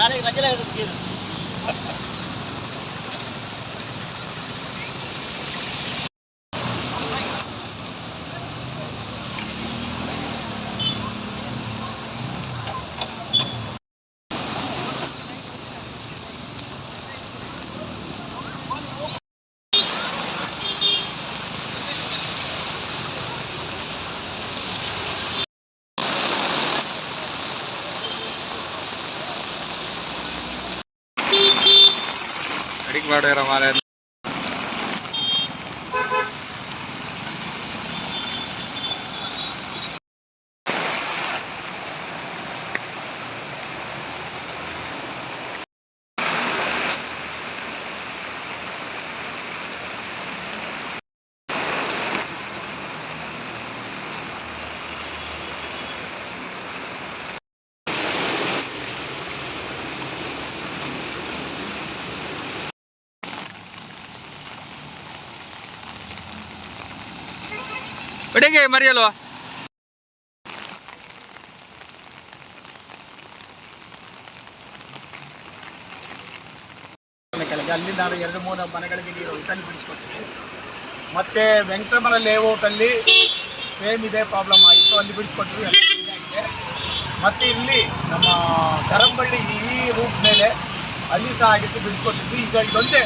நாளைக்கு மஞ்சள் இருக்குது એકવાર હમારે ಮಾಲೆ ಮರಿಯಲ್ವ? ಕೆಳಗೆ ಅಲ್ಲಿ ನಾನು ಎರಡು ಮೂರು ಮನೆಗಳಿಗೆ ನೀರು ಇದನ್ನು ಬಿಡಿಸ್ಕೊಟ್ಟಿದ್ದೆ. ಮತ್ತು ವೆಂಕಟರಮಣ ಲೇಔಟಲ್ಲಿ ಸೇಮ್ ಇದೇ ಪ್ರಾಬ್ಲಮ್ ಆಯಿತು ಅಲ್ಲಿ ಬಿಡಿಸ್ಕೊಟ್ರು ಎಲ್ಲ ಮತ್ತು ಇಲ್ಲಿ ನಮ್ಮ ಕರಂಬಳ್ಳಿ ಈ ರೂಟ್ ಮೇಲೆ ಅಲ್ಲಿ ಸಹ ಆಗಿತ್ತು, ಬಿಡಿಸ್ಕೊಟ್ಟಿದ್ವಿ. ಈಗ ಇದೊಂದೇ.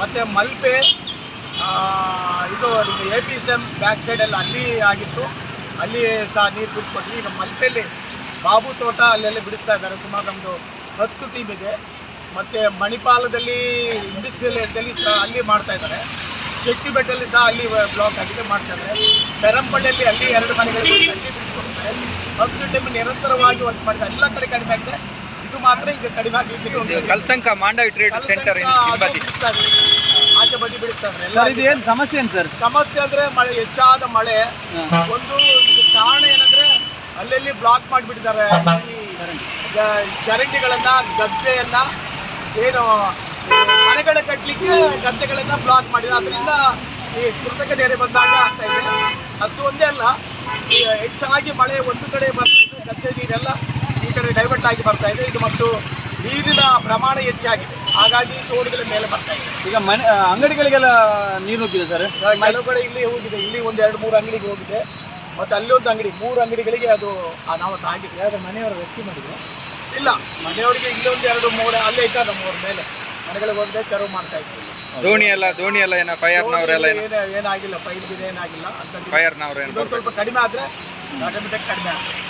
ಮತ್ತೆ ಮಲ್ಪೆ ಇದು A P C M back ಸೈಡಲ್ಲಿ ಅಲ್ಲಿ ಆಗಿತ್ತು. ಅಲ್ಲಿ ಸಹ ನೀರು ಬಿಡಿಸ್ಕೊಟ್ವಿ. ಈಗ ಮಲ್ಪೆಯಲ್ಲಿ ಬಾಬು ತೋಟ ಅಲ್ಲೆಲ್ಲ ಬಿಡಿಸ್ತಾ ಇದ್ದಾರೆ. ಸುಮಾರು ನಮ್ಮದು ಹತ್ತು ಟೀಮ್ ಇದೆ. ಮತ್ತು ಮಣಿಪಾಲದಲ್ಲಿ ಇಂಡಸ್ಟ್ರಿಯಲ್ ಏರಿಯಾದಲ್ಲಿ ಸಹ ಅಲ್ಲಿ ಮಾಡ್ತಾ ಇದ್ದಾರೆ. ಶೆಟ್ಟಿಬೆಟ್ಟಲ್ಲಿ ಸಹ ಅಲ್ಲಿ ಬ್ಲಾಕ್ ಆಗಿದೆ ಮಾಡ್ತಾ ಇದ್ದಾರೆ. ಪೆರಂಪಳ್ಳಿಯಲ್ಲಿ ಅಲ್ಲಿ ಎರಡು ಮನೆಗಳಿಗೆ ಅಲ್ಲಿ ಬಿಡಿಸ್ಕೊಡ್ತಾರೆ. ಹತ್ತು ಟೀಮ್ ನಿರಂತರವಾಗಿ ವರ್ಕ್ ಮಾಡಿದ್ದಾರೆ ಎಲ್ಲ ಕಡೆ ಕಡಿಮೆ ಆಗಿದೆ. ಇದು ಮಾತ್ರ ಈಗ ಕಡಿಮೆ ಆಗಲಿಕ್ಕೆ ಒಂದು ಕಲ್ಸಂಕ ಮಾಂಡವಿ ಟ್ರೇಡ್ ಸೆಂಟರ್ ಆಚೆ ಬಡ್ಡಿ ಬೆಳೆಸ್ತಾರೆ. ಎಲ್ಲ ಇದು ಏನು ಸಮಸ್ಯೆ ಏನು ಸರ್ ಸಮಸ್ಯೆ ಅಂದ್ರೆ ಮಳೆ ಹೆಚ್ಚಾದ ಮಳೆ. ಒಂದು ಇದು ಕಾರಣ ಏನಂದ್ರೆ ಅಲ್ಲಲ್ಲಿ ಬ್ಲಾಕ್ ಮಾಡಿಬಿಟ್ಟಿದ್ದಾರೆ. ಈ ಚರಂಡಿಗಳನ್ನ ಗದ್ದೆಯನ್ನ ಏನು ಮನೆಗಳ ಕಟ್ಟಲಿಕ್ಕೆ ಗದ್ದೆಗಳನ್ನ ಬ್ಲಾಕ್ ಮಾಡಿದ್ದಾರೆ. ಅದರಿಂದ ಈ ಕೃತಕ ನೆರೆ ಬಂದಾಗ ಆಗ್ತಾ ಇದೆ. ಅಷ್ಟು ಒಂದೇ ಅಲ್ಲ ಹೆಚ್ಚಾಗಿ ಮಳೆ ಒಂದು ಕಡೆ ಬರ್ತಾ ಇದೆ. ಗದ್ದೆ ನೀರೆಲ್ಲ ಈ ಕಡೆ ಡೈವರ್ಟ್ ಆಗಿ ಬರ್ತಾ ಇದೆ. ಇದು ಮತ್ತು ನೀರಿನ ಪ್ರಮಾಣ ಹೆಚ್ಚಾಗಿದೆ. ಹಾಗಾಗಿ ತೋಡುಗಳ ಮೇಲೆ ಬರ್ತಾ ಇದೆ. ಈಗ ಮನೆ ಅಂಗಡಿಗಳಿಗೆಲ್ಲ ನೀರು ನುಗ್ಗಿದೆ ಸರ್. ಕೆಲವು ಕಡೆ ಇಲ್ಲಿ ಹೋಗಿದೆ. ಇಲ್ಲಿ ಒಂದು ಎರಡು ಮೂರು ಅಂಗಡಿಗೆ ಹೋಗಿದೆ. ಮತ್ತೆ ಅಲ್ಲಿ ಒಂದು ಅಂಗಡಿ ಮೂರು ಅಂಗಡಿಗಳಿಗೆ ಅದು ನಾವು ಆಗಿದೆ ಆದರೆ ಮನೆಯವರು ರೆಸ್ಕ್ಯೂ ಮಾಡಿದ್ರು. ಇಲ್ಲ ಮನೆಯವರಿಗೆ ಇಲ್ಲಿ ಒಂದು ಎರಡು ಮೂರು ಅಲ್ಲೇ ಇದ್ದಾರೆ ನಮ್ಮವ್ರ ಮೇಲೆ. ಮನೆಗಳಿಗೆ ಹೋಗದೆ ತೆರವು ಮಾಡ್ತಾ ಇದ್ರು ದೋಣಿ ಎಲ್ಲ ದೋಣಿ ಎಲ್ಲ ಏನೋ ಫೈರ್ನವರೆಲ್ಲ ಏನು? ಏನಾಗಿಲ್ಲ ಫೈಲ್ ಏನಾಗಿಲ್ಲ. ಅಂತ ಫೈರ್ ಏನು ಸ್ವಲ್ಪ ಕಡಿಮೆ ಆದರೆ ಆಟೋಮೆಟಿಕ್ ಕಡಿಮೆ ಆಗ್ತದೆ